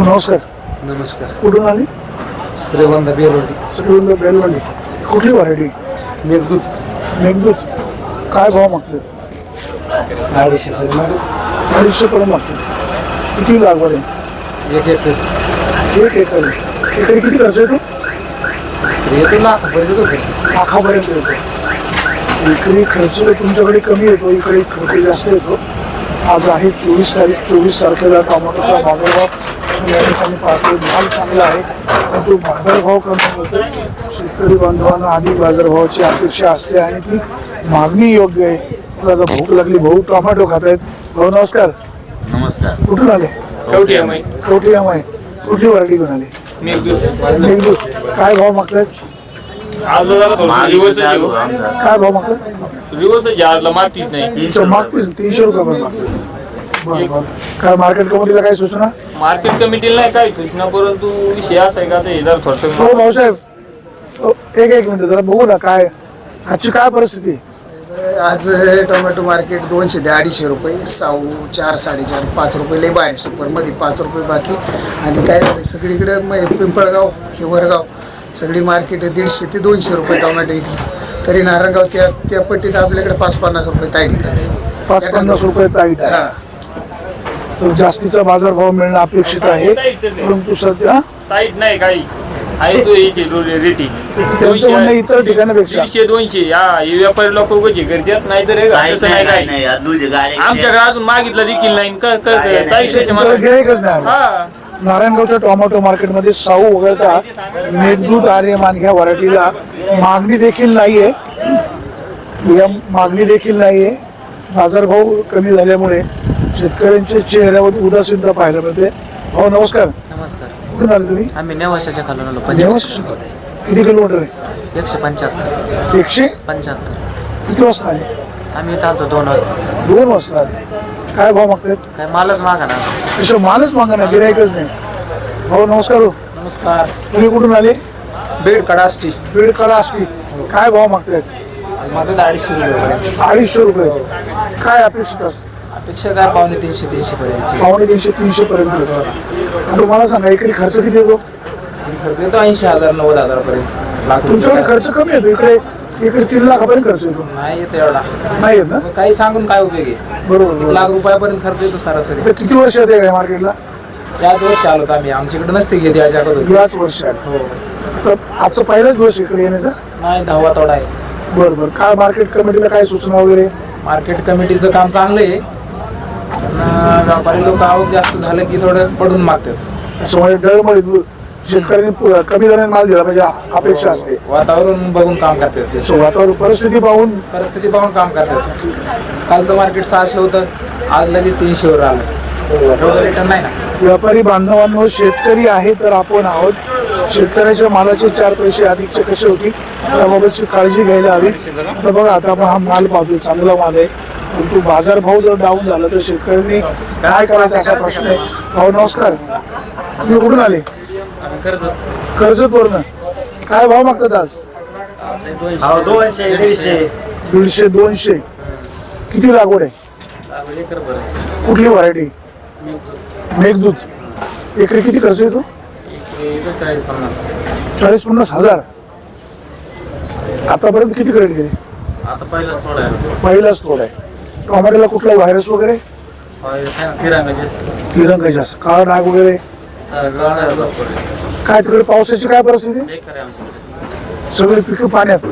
हो नमस्कार. नमस्कार. कुठून आली? श्रीवंत बेलवडी. श्रीगोंदा बेलवंडी. कुठली व्हरायटी? मेघदूत. मेघदूत. काय भाव मागतात अडीचशे अडीचशे पर्यंत मागतात किती लागवड आहे? एक एकर. एक एकर आहे. एकरी किती खर्च येतो? येतो लाखापर्यंत येतो खर्च. लाखापर्यंत येतो. एकरी खर्च तुमच्याकडे कमी येतो इकडे खर्च जास्त येतो. आज आहे चोवीस तारीख चोवीस तारखेला टोमॅटोचा बाजारभाव या ठिकाणी पाहतोय. माल चांगला आहे. परंतु बाजारभाव कमी होतो शेतकरी बांधवांना आधी बाजारभावाची अपेक्षा असते आणि ती मागणी योग्य आहे. मग आता भूक लागली. भाऊ टोमॅटो खात आहेत भाऊ नमस्कार. नमस्कार. कुठून आले? माई कवठी आहे कुठली व्हरायटी घेऊन आली? मेघदूत मेघदूत काय भाव मागतायत? आज जरा थोडं रिवर्स चालू आमचा. काय भाव मागतायत? रिवर्स आजला मारतीच नाही. तीनशे मागतेच. तीनशे रुपये पण मागते बरं बरं. काय मार्केट कमिटीला काय सूचना? मार्केट कमिटीला नाही काय सूचना परंतु विषय असा आहे का ते हो भाऊसाहेब. हो, एक एक मिनिट जरा बघू ना काय आजची काय परिस्थिती? आज टोमॅटो मार्केट दोनशे ते अडीचशे रुपये साऊ चार साडेचार पाच रुपये लय बाहेर सुपरमध्ये पाच रुपये बाकी. आणि काय झालं सगळीकडे म- पिंपळगाव हिवरगाव सगळी मार्केट आहे दीडशे ते दोनशे रुपये टोमॅटो विकली तरी नारायणगाव त्या त्या पट्टीत आपल्याकडे पाच पन्नास रुपये ताईट पाच पन्नास रुपये ताईट हा. तर जास्तीचा बाजारभाव मिळणं अपेक्षित आहे. परंतु सध्या टाईट नाही काही. आहे तो याची रेटी त्यांचं म्हणणं इतर ठिकाणापेक्षा. दीडशे दोनशे. हे व्यापारी लोक उगाच करतात नाही तर तसं नाही आमच्याकडे अजून मागितलं देखील नाही. क- क- काय नाही. मला. हा. नारायणगावच्या टोमॅटो मार्केटमध्ये साऊ वगळता मेघदूत आर्यमान ह्या व्हरायटीला मागणी देखील नाहीये. या मागणी देखील नाहीये. बाजारभाव कमी झाल्यामुळे शेतकऱ्यांच्या चेहऱ्यावर उदासीनता पाहायला मिळते. भाऊ नमस्कार. नमस्कार. कुठून आले तुम्ही? आम्ही नेवाशाच्या खालून आलो. पंच देवास किती किलोमीटर आहे? एकशे पंच्याहत्तर. एकशे? पंच्याहत्तर. किती वाजता आले? आम्ही इथं आलतो दोन वाजता. दोन वाजता आले. काय भाव मागतायत? काय मालच मागा ना. तसं मालच मागा ना गिरायकच नाही. भाऊ नमस्कार हो. नमस्कार. तुम्ही कुठून आले? बीड कडाष्टी. बीड कला असती काय भाव मागतायत? माझं अडीचशे रुपये. अडीचशे रुपये. काय अपेक्षित असतं? अपेक्षा काय पावणे तीनशे तीनशे पर्यंत. पावणे तीनशे तीनशे पर्यंत येतो. आता तुम्हाला सांगा एकरी खर्च किती येतो? खर्च येतो ऐंशी हजार नव्वद हजारापर्यंत. लाख तुमच्याकडे खर्च कमी येतो? इकडे इकडे तीन लाखापर्यंत खर्च येतो. नाही येतो एवढा. नाही येत ना? काही सांगून काय उपयोग आहे? बरोबर एक बरोबर. लाख रुपयापर्यंत खर्च येतो सरासरी. तर किती वर्ष येते या मार्केटला याच वर्षी आलो होतो आम्ही. आमच्याकडे नसते घेत याच्या अगोदर. याच वर्षात हो. तर आजचं पहिलाच दिवस इकडे येण्याचा? नाही दहावा तोडा आहे. बरं बरं. काय मार्केट कमिटीला काय सूचना वगैरे? मार्केट कमिटीचं काम चांगलं आहे. व्यापारी लोक आवक जास्त झालं की थोडं पडून मागतात त्याच्यामुळे डळमळीत शेतकऱ्यांनी प- कमी दराने माल दिला पाहिजे अ- अपेक्षा असते. वातावरण बघून काम करतात ते. वातावरण परिस्थिती पाहून परिस्थिती पाहून काम करतात. कालचं मार्केट सहाशे होतं आज लगेच तीनशेवर आलं. एवढं रिटर्न नाही ना? व्यापारी बांधवांनो शेतकरी आहे तर आपण आहोत. शेतकऱ्याच्या मालाचे चार पैसे अधिकचे कसे होतील त्याबाबतची काळजी घ्यायला हवी. आता बघा आता आपण हा माल पाहतोय चांगला माल आहे. परंतु बाजारभाव जर डाऊन झाला तर शेतकऱ्यांनी काय करायचं असा प्रश्न आहे? भाऊ नमस्कार. तुम्ही कुठून आले? कर्ज कर्जतवरनं. काय भाव मागतात आज? दोनशे दीडशे. दीडशे दोनशे. किती लागवड आहे? कुठली व्हरायटी मेघदूत. एकरी किती खर्च येतो? चाळीस पन्नास. हजार. आतापर्यंत किती क्रेडिट गेले आता पहिलाच थोडा आहे. पहिलाच तोड आहे. टोमॅटोला कुठला व्हायरस वगैरे? तिरंगा जास्त. काळा डाग वगैरे? काय तिकडे पावसाची काय परिस्थिती? सगळी पिकं पाण्यात.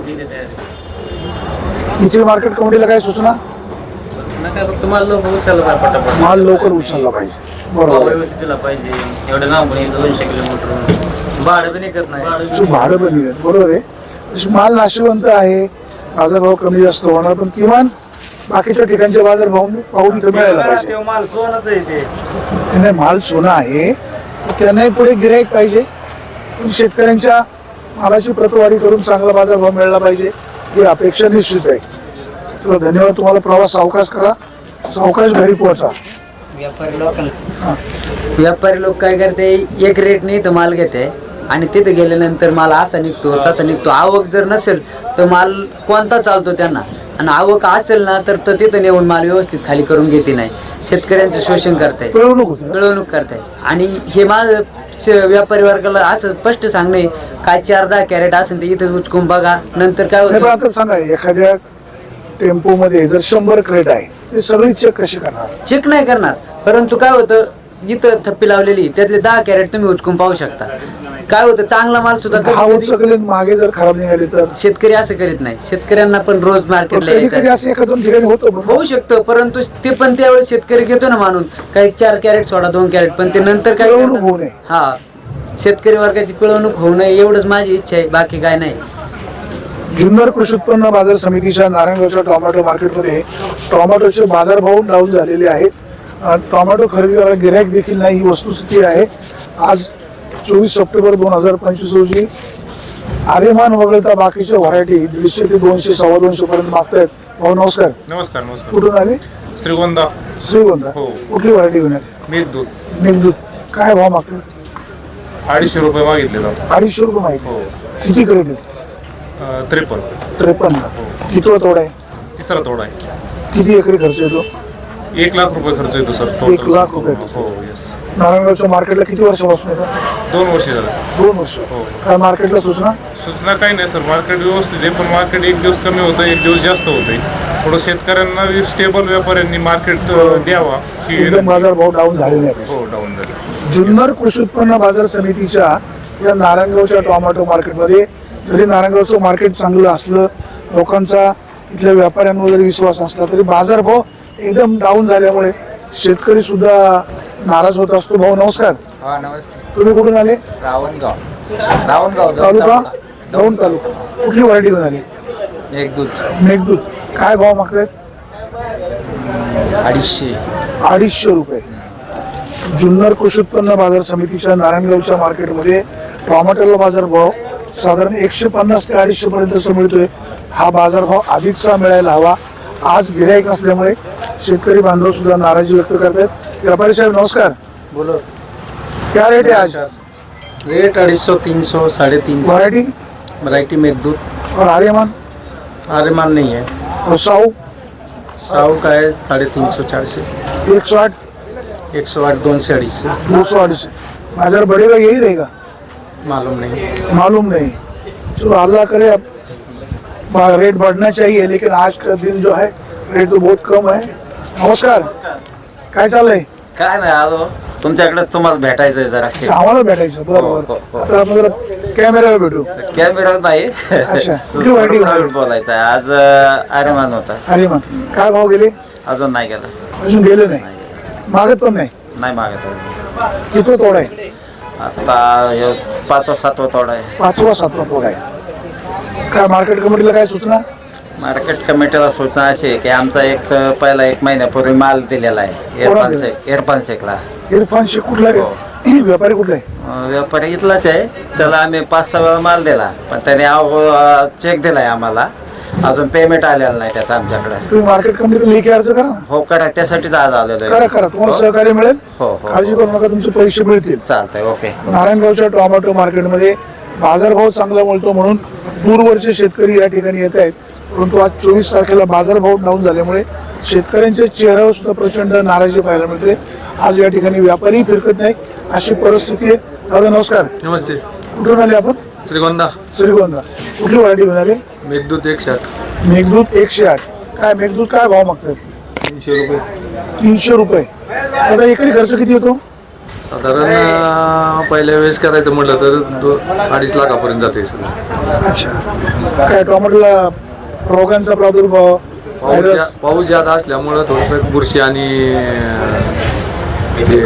इथे मार्केट कमिटीला काय सूचना? मला लवकर उचलला पाहिजे बरोबर पाहिजे. एवढं दोनशे किलोमीटर भाडं पण नाही. भाडं पण बरोबर आहे. माल नाशिवंत आहे. बाजारभाव कमी जास्त होणार पण किमान बाकीच्या ठिकाणचे बाजारभाव पाहून कमी यायला पाहिजे. माल सोनच आहे ते. त्याने माल सोनं आहे त्यांनाही पुढे गिराईक पाहिजे. पण शेतकऱ्यांच्या मालाची प्रतवारी करून चांगला बाजारभाव मिळाला पाहिजे ही अपेक्षा निश्चित आहे. चला धन्यवाद. तुम्हाला प्रवास सावकाश करा. सावकाश घरी पोहोचा. व्यापारी लोक काय करते एक रेटने इथं माल घेते आणि तिथे गेल्यानंतर माल असा निघतो तसा निघतो. आवक जर नसेल तर माल कोणता चालतो त्यांना? आणि आवक असेल ना तर तो तिथं नेऊन माल व्यवस्थित खाली करून घेते नाही. शेतकऱ्यांचं शोषण करताय. पिळवणूक होते? पिळवणूक करताय. आणि हे च- व्यापारी वर्गाला असं स्पष्ट सांगणे काय चार दहा कॅरेट असेल तर इथं उचकून बघा नंतर काय नाही पण होतं आता सांगा एखाद्या टेम्पोमध्ये जर शंभर क्रेट आहे ते सगळी चेक कशी करणार? चेक नाही करणार. परंतु काय होतं इथं थप्पी लावलेली त्यातले दहा कॅरेट तुम्ही उचकून पाहू शकता. काय होतं चांगला माल सुद्धा कधी सगळे मागे जर खराब निघाले तर? शेतकरी असं करीत नाही. शेतकऱ्यांना पण रोज मार्केटला कधी कधी यायचं असं एका दोन ठिकाणी होतं. होऊ शकतं परंतु ते पण त्यावेळेस शेतकरी घेतो ना मानून काही चार कॅरेट सोडा दोन कॅरेट पण ते नंतर काय पिळवणूक करतात? होऊ नये. हा. शेतकरी वर्गाची पिळवणूक होऊ नये एवढंच माझी इच्छा आहे बाकी काय नाही. जुन्नर कृषी उत्पन्न बाजार समितीच्या नारायणगावच्या टोमॅटो मार्केटमध्ये टोमॅटोचे बाजारभाव डाऊन झालेले आहेत. अ, टोमॅटो खरेदीदार गिरायक देखील नाही ही वस्तुस्थिती आहे. आज चोवीस सप्टेंबर दोन हजार पंचवीस रोजी आर्यमान वगळता बाकीच्या व्हरायटी दीडशे ते दोनशे सव्वा दोनशे पर्यंत मागतायत. भाऊ नमस्कार. नमस्कार नमस्कार. कुठून आले? श्रीगोंदा. श्रीगोंदा. हो. कुठली व्हरायटी घेऊन आले? मेघदूत. मेघदूत. काय भाव मागतात अडीचशे रुपये मागितले अडीचशे रुपये माहिती हो. किती क्रेडिट अं, त्रेपन्न. त्रेपन्न. किती तोडा आहे? तिसरा तोडा आहे. किती एकरी खर्च येतो? एक लाख रुपये खर्च येतो सर एक लाख रुपये खर्च. हो येस नारायणगावच्या मार्केटला किती वर्षापासून येतात दोन वर्षे झाले सर. दोन वर्ष. हो. काय मार्केटला सूचना? सूचना काही नाही सर. मार्केट व्यवस्थित आहे पण मार्केट एक दिवस कमी होतं एक दिवस जास्त होतंय. थोडं शेतकऱ्यांना स्टेबल व्यापाऱ्यांनी मार्केट द्यावा. ही एकदम बाजार भाव डाऊन झालेले आहेत. हो डाऊन झाले. जुन्नर कृषी उत्पन्न बाजार समितीच्या या नारायणगावच्या टोमॅटो मार्केटमध्ये जरी नारायणगावचं मार्केट चांगलं असलं लोकांचा इथल्या व्यापाऱ्यांवर जरी विश्वास असला तरी बाजारभाव एकदम डाऊन झाल्यामुळे शेतकरी सुद्धा नाराज होत असतो. भाऊ नमस्कार. हा नमस्ते. तुम्ही कुठून आले? रावणगाव. रावणगाव तालुका? दौंड तालुका. कुठली व्हरायटी घेऊन आली? एक दूध मेघदूत. काय भाव मागतायत? अडीचशे. अडीचशे रुपये. जुन्नर कृषी उत्पन्न बाजार समितीच्या नारायणगावच्या मार्केटमध्ये टोमॅटोला बाजारभाव साधारण एकशे पन्नास ते अडीचशे पर्यंत मिळतोय. हा बाजारभाव अधिकचा मिळायला हवा. आज गिराईक नसल्यामुळे शेतकरी बांधव सुद्धा नाराजी व्यक्त करतात व्यापारी साहेब नमस्कार. बोलो. क्या रेट है आज? रेट अडीच सौ तीन सौ साढ़े तीन सौ वरायटी वैरायटी मेघदूत और आर्यमान? आर्यमान नहीं है और साऊ साहू का है साढ़े तीन सौ चार से एक सौ आठ? एक सौ आठ दोन से अड़ीस से दो सौ अड़ीस बाज़ार बढ़ेगा यही रहेगा? मालूम नहीं. मालूम नहीं. चलो अल्लाह करे अब. रेट बढ़ना चाहिए लेकिन आज का दिन जो है रेट तो बहुत कम है। नमस्कार. काय चाललंय? काय नाही आलो. तुमच्याकडेच तुम्हाला भेटायचंय जरा आम्हाला भेटायचं हो, हो, बरोबर हो. आता आपण जरा कॅमेऱ्यावर भेटू. कॅमेरा नाही. अच्छा. होती? बोलायचं आहे. आज अं, आर्यमान होता. अरे मग काय भाव गेले? अजून नाही गेला. अजून गेले नाही. मागत पण नाही. नाही मागत. किती तोडा आहे? आता ह्यो पाचवा सातवा तोडा आहे. पाचवा सातवा तोडा आहे. काय मार्केट कमिटीला काय सूचना? मार्केट कमिटीला सूचना अशी की आमचा एक पहिला एक महिन्यापूर्वी माल दिलेला आहे इरफान? शेख इरफान शेखला इरफान शेख कुठला आहे? व्यापारी कुठला आहे? व्यापारी इथलाच आहे. त्याला आम्ही पाच सहा वेळा माल दिला पण त्याने चेक दिलाय आम्हाला. अजून पेमेंट आलेलं नाही त्याचं आमच्याकडे. तुम्ही मार्केट कमिटीला लेखी अर्ज करा हो करा. त्यासाठीच आज आलेलो आहे. करा तुम्हाला हो. सहकार्य मिळेल. हो, हो, काळजी करू नका. तुमचे पैसे मिळतील. चालतंय. ओके नारायणगावच्या टोमॅटो मार्केटमध्ये बाजारभाव चांगला मिळतो म्हणून दूरवरचे शेतकरी या ठिकाणी येत आहेत. परंतु आज चोवीस तारखेला बाजारभाव डाऊन झाल्यामुळे शेतकऱ्यांच्या चेहऱ्यावर सुद्धा प्रचंड नाराजी पाहायला मिळते. आज या ठिकाणी व्यापारी फिरकत नाही. अशी परिस्थिती आहे. दादा नमस्कार. नमस्ते. कुठून आले आपण? श्रीगोंदा. श्रीगोंदा. कुठली व्हरायटी घेऊन आले? मेघदूत एकशे आठ मेघदूत एकशे आठ काय मेघदूत काय भाव मागतात तीनशे रुपये. तीनशे रुपये. आता एकरी खर्च किती येतो? साधारण पहिल्या वेळेस करायचं म्हटलं तर अडीच लाखापर्यंत जाते सगळं. अच्छा. काय टोमॅटोला रोगांचा प्रादुर्भाव पाऊस व्हायरस जा- पाऊस जादा असल्यामुळं थोडंसं बुरशी आणि अं, ते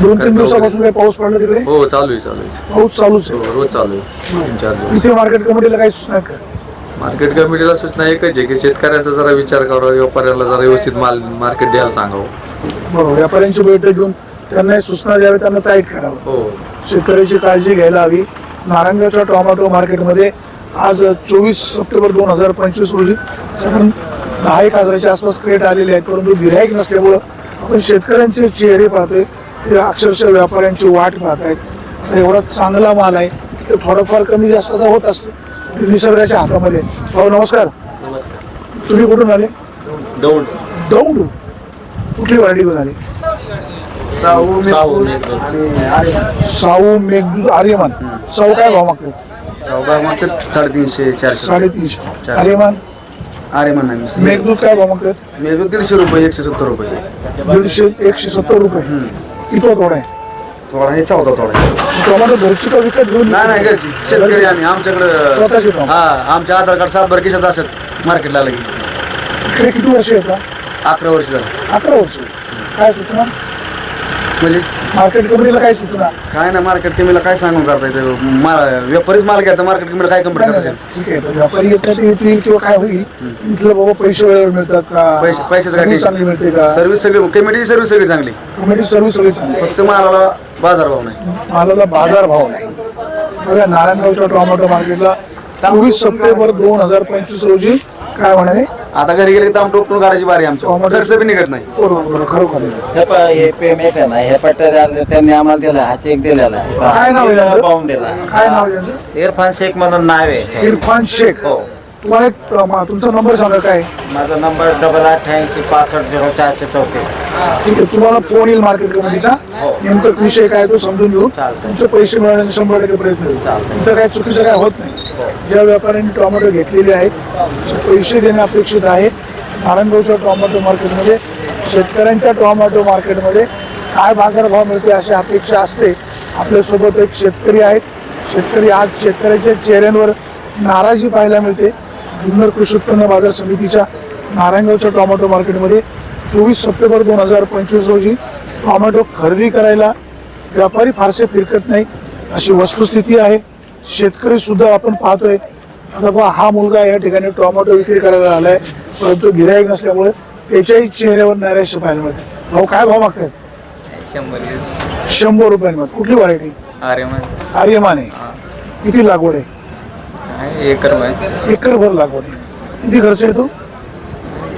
दोन तीन दिवसापासून काही पाऊस पडला तिकडे? हो चालू आहे चालू आहे. पाऊस चालूच हो, रोज चालू आहे. तीन चार दिवस. इथे मार्केट कमिटीला काही सूचना आहेत का? मार्केट कमिटीला सूचना एकच आहे की शेतकऱ्यांचा जरा विचार करावा व्यापाऱ्याला जरा व्यवस्थित माल मार्केट द्यायला सांगावं. बरोबर व्यापाऱ्यांची बैठक घेऊन त्यांना सूचना द्याव्या त्यांना टाईट करावं. हो. शेतकऱ्याची काळजी घ्यायला हवी. नारायणगावच्या टोमॅटो मार्केटमध्ये आज चोवीस सप्टेंबर दोन हजार पंचवीस रोजी साधारण दहा एक हजाराच्या आसपास क्रेट आलेले आहेत परंतु गिराईक नसल्यामुळं आपण शेतकऱ्यांचे चेहरे पाहतोय ते अक्षरशः व्यापाऱ्यांची वाट पाहत आहेत. एवढा चांगला माल आहे की थोडंफार कमी जास्त तर होत असतं ते निसर्गाच्या हातामध्ये भाऊ नमस्कार. नमस्कार. तुम्ही कुठून आले? दौंड. दौंड? कुठली व्हरायटी आली? साऊ साऊ साऊ मेघदूत आर्यमान. साऊ काय भाव मागते साऊ मग साडेतीनशे चारशे साडेतीनशे. आर्यमान? अरे म्हणा मेघदूत काय भाव मागतात? मेघदूत दीडशे रुपये एकशे सत्तर रुपये. दीडशे एकशे सत्तर रुपये. किती थोडा आहे. थोडा हे चौदा थोडा टोमॅटो घरची का विकत घेऊन नाही नाही घरची. शेतकरी आम्ही आमच्याकडं स्वतःची टोमॅटो हा आमच्या आधार कार्ड सात बार किशात असत मार्केटला लगे इकडे किती वर्ष येतात? अकरा वर्ष झालं. अकरा वर्ष. काय सूचना? म्हणजे? मार्केट कमिटीला काय सूचना? काय ना मार्केट कमीला काय सांगून करता येतं? माल व्यापारीच माल घ्यायचा मार्केट कमीला काय नाही, नाही, ठीक आहे व्यापारी येतात येतील किंवा काय होईल इथलं बाबा पैसे वेळेवर मिळतात का? पैसे पैशाचं सर्व्हिस चांगली मिळते का? सर्व्हिस सगळी कमिटीची सर्व्हिस सगळी चांगली. कमिटी सर्व्हिस सगळी चांगली. फक्त मालाला बाजार भाव नाही. मालाला बाजार भाव नाही. बघा नारायणगावच्या टोमॅटो मार्केटला चोवीस सप्टेंबर दोन हजार पंचवीस रोजी काय म्हणाले? आता घरी गेले दाम टोकून काढायची बारी आमच्या. टोमॅटो- खर्च बी निघत नाही. बरोबर खरोखर. हे प- हे पेमेंट आहे ना हे पट्ट्या त्यांनी आम्हाला दिला हा चेक दिलेला काय नाव आहे त्यांचं? पाहून दिला. काय नाव आहे त्यांचं? इरफान शेख म्हणून नाव आहे. इरफान शेख. हो. तुम्हाला एक अं, मा- तुमचा नंबर सांगा काय? आहे? माझा नंबर डबल अठ्ठ्याऐंशी पासष्ट झिरो चारशे चौतीस. ठीक आहे तुम्हाला फोन येईल मार्केट कमिटीचा नेमकं विषय काय तो समजून घेऊन चालतंय. तुमचे पैसे मिळवण्याचा शंभर टक्के प्रयत्न होईल चालतंय. इथं काय चुकीचं काय होत नाही. ज्या व्यापाऱ्यांनी टोमॅटो घेतलेले आहेत ते पैसे देणे अपेक्षित आहे नारायणगावच्या टोमॅटो मार्केटमध्ये शेतकऱ्यांच्या टोमॅटो मार्केटमध्ये काय बाजारभाव मिळते अशी अपेक्षा असते. आपल्यासोबत एक शेतकरी आहेत. शेतकरी आज शेतकऱ्याच्या चेहऱ्यांवर नाराजी पाहायला मिळते. जुन्नर कृषी उत्पन्न बाजार समितीच्या नारायणगावच्या टोमॅटो मार्केटमध्ये चोवीस सप्टेंबर दोन हजार पंचवीस रोजी टोमॅटो खरेदी करायला व्यापारी फारसे फिरकत नाही अशी वस्तुस्थिती आहे. शेतकरी सुद्धा आपण पाहतोय आता बा हा मुलगा या ठिकाणी टोमॅटो विक्री करायला आलाय परंतु गिराईक नसल्यामुळे त्याच्याही चेहऱ्यावर नैराश्य पाहायला मिळते. भाऊ काय भाव मागतायत शंभर रुपयांमध्ये. कुठली व्हरायटी आर्यमान. आहे. किती लागवड आहे? एकर मग एकरभर लागवड आहे. किती खर्च येतो?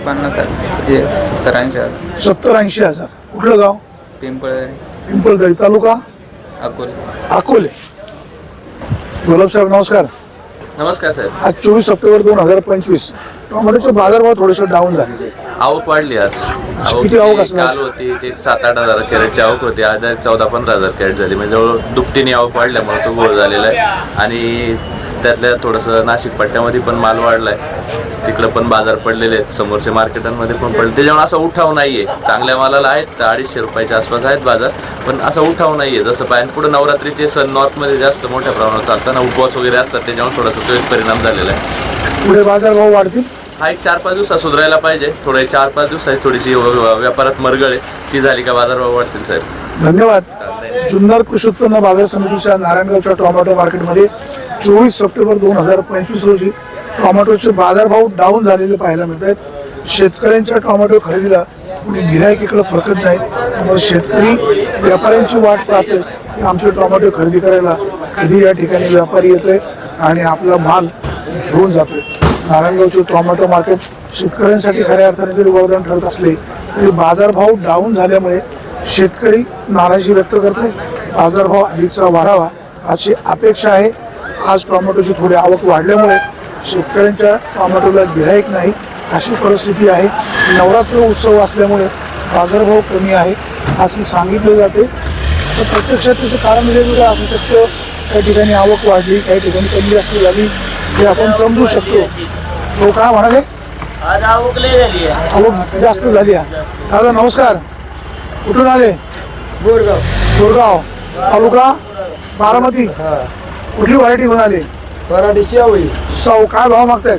पन्नास सत्तर ऐंशी हजार. सत्तर ऐंशी हजार. कुठलं गाव? पिंपळ पिंपळदरी तालुका? अकोले. अकोले. गुलाब साहेब नमस्कार. नमस्कार साहेब. आज चोवीस सप्टेंबर दोन हजार पंचवीस. टोमॅटोचे बाजारभाव थोडेसे डाऊन झालेले आहेत. आवक वाढली आज. किती आवक ती असणार? काल होती ते सात आठ हजार कॅरेटची आवक होती. आज चौदा पंधरा हजार कॅरेट झाली. म्हणजे जवळ दुपटीने आवक वाढल्यामुळे तो गोळ झालेला आहे. आणि त्यातल्या थोडंसं नाशिक पट्ट्यामध्ये पण माल वाढलाय. तिकडं पण बाजार पडलेले आहेत. समोरच्या मार्केटांमध्ये पण पडले. त्याच्यामुळे असा उठाव नाहीये. चांगल्या मालाला आहेत. अडीचशे रुपयाच्या आसपास आहेत बाजार. पण असा उठाव नाहीये. जसं पाहिजे पुढे नवरात्रीचे सण नॉर्थमध्ये जास्त मोठ्या प्रमाणात चालतात ना उपवास वगैरे असतात. त्याच्यामुळे थोडासा तो एक परिणाम झालेला आहे. पुढे बाजारभाव वाढतील? हा एक चार पाच दिवसात सुधारायला पाहिजे. थोडं चार पाच दिवसाची थोडीशी व्यापारात मरगळ आहे. ती झाली का बाजारभाव वाढतील साहेब? धन्यवाद. जुन्नर कृषी उत्पन्न बाजार समितीच्या नारायणगावच्या टोमॅटो मार्केटमध्ये चोवीस सप्टेंबर दोन हजार पंचवीस रोजी टोमॅटोचे बाजारभाव डाऊन झालेले पाहायला मिळत आहेत. शेतकऱ्यांच्या टोमॅटो खरेदीला कुणी गिरायक इकडे फरकत नाही. त्यामुळे शेतकरी व्यापाऱ्यांची वाट पाहते की आमचे टोमॅटो खरेदी करायला कधी या ठिकाणी व्यापारी येते आणि आपला माल घेऊन जातोय. नारायणगावचे टोमॅटो मार्केट शेतकऱ्यांसाठी खऱ्या अर्थाने जरी वरदान ठरत असले तरी बाजारभाव डाऊन झाल्यामुळे शेतकरी नाराजी व्यक्त करतोय. बाजारभाव अधिकचा वाढावा अशी अपेक्षा आहे. आज टोमॅटोची थोडी आवक वाढल्यामुळे शेतकऱ्यांच्या टोमॅटोला गिराईक नाही अशी परिस्थिती आहे. नवरात्र उत्सव असल्यामुळे बाजारभाव कमी आहे असे सांगितले जाते. तर प्रत्यक्षात त्याचं कारण वेगवेगळं असू शकतं. काही ठिकाणी आवक वाढली काही ठिकाणी कमी जास्त झाली. हे आपण समजू शकतो. तो काय म्हणाले? आज आवक लय झाली आहे. आवक जास्त झाली आहे. दादा नमस्कार. कुठून आले? बोरगाव. बोरगाव. तालुका? बारामती? कुठली व्हरायटी घेऊन आले? पराठीची आवळी सौ काय भाव मागतायत?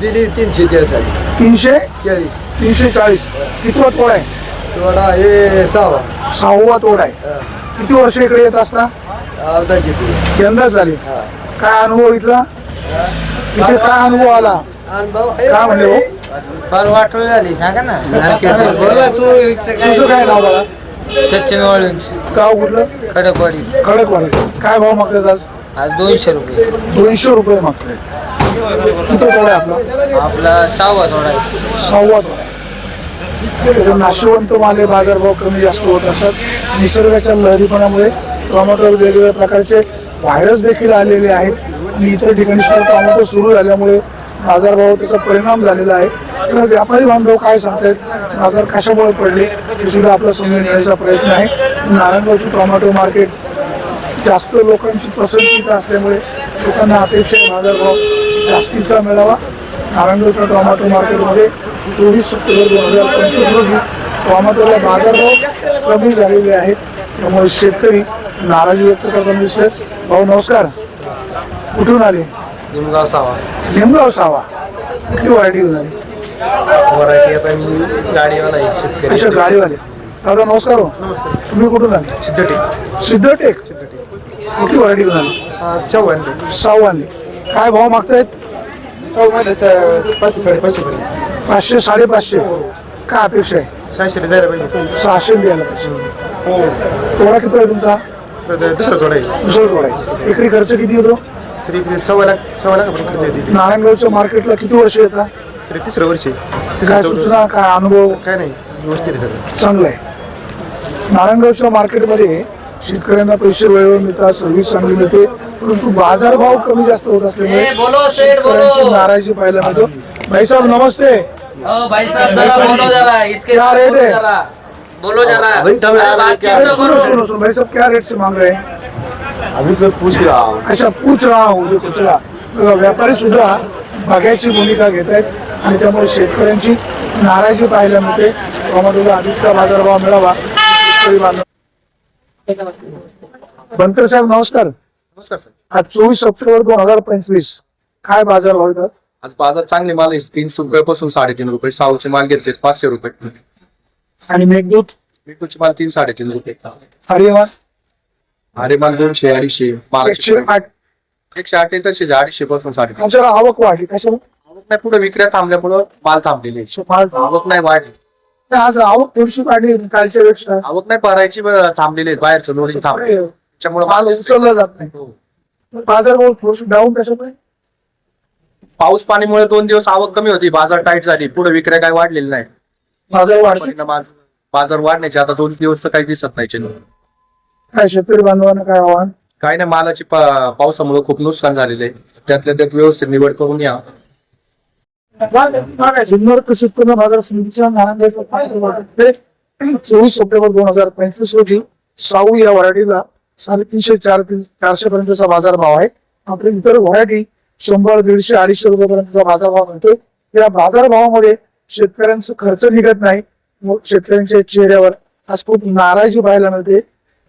दिली तीनशे चाळीस. तीनशे? चाळीस. तीनशे चाळीस. कितवा तोड आहे? थोडा हे सहावा. सहावा तोड आहे. किती वर्ष इकडे येत असता? ती यंदाच झाली. काय अनुभव इथला? इथे काय अनुभव आला? अनुभव काय म्हणले वाटोळी झाली सांगा ना. तुझं काय नाव बाळा? सचिन वाळूंच गाव कुठलं? खडकवाडी. खडकवाडी. काय भाव मागतात आज? आज दोनशे रुपये. दोनशे रुपये मागतायत किती तोड आहे आपला? आपला सहावा थोडा आहे. सव्वा दोन आहे. नाशिवंत माले बाजारभाव कमी जास्त होत असतात निसर्गाच्या लहरीपणामुळे टोमॅटोवर वेगवेगळ्या प्रकारचे व्हायरस देखील आलेले आहेत. आणि इतर ठिकाणी सुद्धा टोमॅटो सुरू झाल्यामुळे बाजारभाव त्याचा परिणाम झालेला आहे. तर व्यापारी बांधव काय सांगतायत? बाजार कशामुळे पडले? हे सुद्धा आपला समजून घेण्याचा प्रयत्न आहे. नारायणगावची टोमॅटो मार्केट जास्त लोकांची पसंती इथं असल्यामुळे लोकांना अपेक्षा आहे बाजारभाव जास्तीचा मिळावा. नारायणगावच्या टोमॅटो मार्केटमध्ये चोवीस सप्टेंबर दोन हजार पंचवीस रोजी टोमॅटोला बाजारभाव कमी झालेले आहेत. त्यामुळे शेतकरी नाराजी व्यक्त करताना दिसले भाऊ नमस्कार. कुठून आले? निमगाव सावा. निमगाव सावा. कुठली व्हरायटी झाली वरायटी आता मी गाडीवाला आहे शेतकरी. अच्छा गाडीवाले. दादा नमस्कार हो. तुम्ही कुठून आले? सिद्धटेक. सिद्धटेक. कुठली व्हरायटी झाली चव्हाण आणली काय भाव मागतायत? पाचशे साडेपाचशे पर्यंत पाचशे साडेपाचशे. काय अपेक्षा आहे? सहाशे जायला पाहिजे. सहाशे द्यायला पाहिजे. तोडा किती आहे तुमचा? तर दुसरं थोडं आहे. दुसरा तोडा आहे. एकरी खर्च किती येतो? तरी इकडे सव्वा लाख सव्वा लाखापर्यंत खर्च येते. नारायणगावच्या मार्केटला किती वर्ष येतात? तरी तिसरं वर्ष आहे. काय सूचना काय अनुभव? काय नाही व्यवस्थित आहे सगळं. चांगलं आहे. नारायणगावच्या मार्केटमध्ये शेतकऱ्यांना पैसे वेळेवर मिळतात सर्व्हिस चांगली मिळते परंतु बाजारभाव कमी जास्त होत असल्यामुळे. शेतकऱ्यांची नाराजी पाहायला मिळतो. भाई साहब नमस्ते. ओ भाई साहब जरा बोलो जरा इसके क्या साथ रेट बोलो है? जरा. बोलो जरा. अभी तब अरे बातचीत तो सुनो करो. सुनो सुनो भाई साहब क्या रेट से मांग रहे हैं? अभी मैं पूछ रहा हूँ। अच्छा पूछ रहा हूँ देखो चला. बघा, व्यापारी सुद्धा बघायची भूमिका घेत आहेत आणि त्यामुळे शेतकऱ्यांची नाराजी पाहायला मिळते. टोमॅटोला अधिकचा बाजारभाव मिळावा. शेतकरी बांधव. बनकर साहेब नमस्कार. नमस्कार सर. आज चोवीस सप्टेंबर दोन हजार पंचवीस काय बाजार भाव येतात? आज बाजार चांगले माल आहे. तीनशे रुपयापासून साडेतीन रुपये साऊचे माल घेतले पाचशे रुपये. आणि मेघदूत? मिठूचे माल तीन साडेतीन रुपये. आर्यमान अरे माल दोनशे अडीचशे बाराशे. एकशे आठ. एकशे आठ तसे अडीचशे पासून साडे आमच्याला आवक वाढली कशामुळे? आवक नाही पुढे विक्र्या थांबल्यामुळं माल थांबलेले माल आवक नाही वाढली. आज आवक थोडीशी वाढली कालच्या पेक्षा. आवक नाही भरायची ब- थांबलेली आहे. बाहेरचं लोडिंग थांबले त्याच्यामुळे माल उचलला जात नाही. बाजारभाव थोडीशी डाऊन कशामुळे? पाऊस पाणीमुळे दोन दिवस आवक कमी होती बाजार टाईट झाली पुढे विक्र्या काही वाढलेली नाही. बाजार वाढते परिणाम आज बाजार वाढण्याचे आता दोन दिवस तर काही दिसत नाही चिन्ह. काय शेतकरी बांधवांना काय आव्हान? काही नाही मालाची पा- पावसामुळे खूप नुकसान झालेलं आहे. त्यातल्या त्यात व्यवस्थित निवड करून या. सिन्नर कृषी उत्पन्न बाजार समितीच्या नारायणगावच्या चोवीस सप्टेंबर दोन हजार पंचवीस रोजी साऊ या व्हरायटीला साडेतीनशे चार चारशे पर्यंतचा बाजार भाव आहे मात्र इतर व्हरायटी शंभर दीडशे अडीचशे रुपयापर्यंतचा बाजारभाव मिळतोय या बाजारभावामध्ये शेतकऱ्यांचा खर्च निघत नाही मग शेतकऱ्यांच्या चेहऱ्यावर आज खूप नाराजी पाहायला मिळते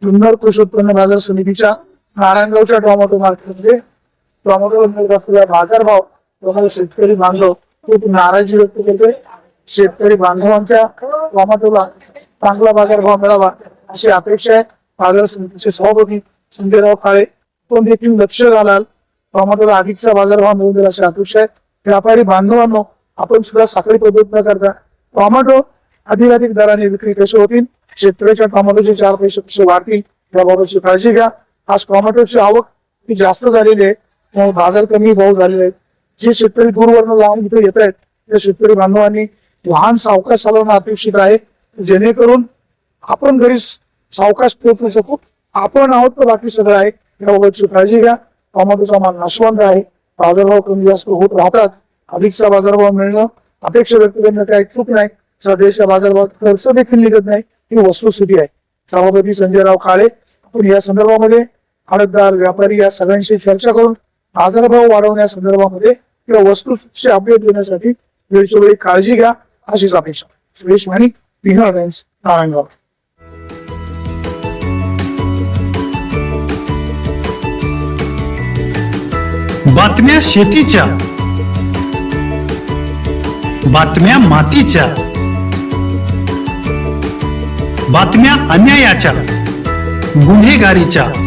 जुन्नर कृषी उत्पन्न बाजार समितीच्या नारायणगावच्या टोमॅटो मार्केटमध्ये टोमॅटो मिळत असलेला बाजारभाव तुम्हाला शेतकरी बांधव खूप नाराजी व्यक्त करते शेतकरी बांधवांच्या टोमॅटोला चांगला बाजारभाव मिळावा अशी अपेक्षा आहे. बाजार समितीचे सभापती संजयराव काळे तो देखील लक्ष घालाल. टोमॅटोला अधिकचा बाजारभाव मिळून देईल अशी अपेक्षा आहे. व्यापारी बांधवांनो आपण सुद्धा साखळी पद्धत न करता टोमॅटो अधिकाधिक दराने विक्री कशी होतील? शेतकऱ्याच्या टोमॅटोचे चार पैसे कसे वाढतील? याबाबतची काळजी घ्या. आज टोमॅटोची आवक ही जास्त झालेली आहे. बाजार कमी भाव झालेले आहेत. जे शेतकरी दूरवरनं लावून इथे येत आहेत त्या शेतकरी बांधवांनी लहान सावकाश चालवणं अपेक्षित आहे. जेणेकरून आपण घरी सावकाश पोहोचू शकू. आपण आहोत तर बाकी सगळं आहे. याबाबतची काळजी घ्या. टोमॅटोचा माल नाशवंत आहे. बाजारभाव कमी जास्त होत राहतात. अधिकचा बाजारभाव मिळणं अपेक्षा व्यक्त करणं काही चूक नाही. सध्याच्या बाजारभावात खर्च देखील निघत नाही. ही वस्तुस्थिती आहे. सभापती संजयराव काळे आपण या संदर्भामध्ये आडतदार व्यापारी या सगळ्यांशी चर्चा करून बाजारभाव वाढवण्या संदर्भामध्ये किंवा वस्तूची अपडेट देण्यासाठी वेळच्या वेळी काळजी घ्या अशीच अपेक्षा. सुरेश माणी विहार टाइम्स नारायणगाव. बातम्या शेतीच्या. बातम्या मातीच्या. बातम्या अन्यायाच्या. गुन्हेगारीच्या.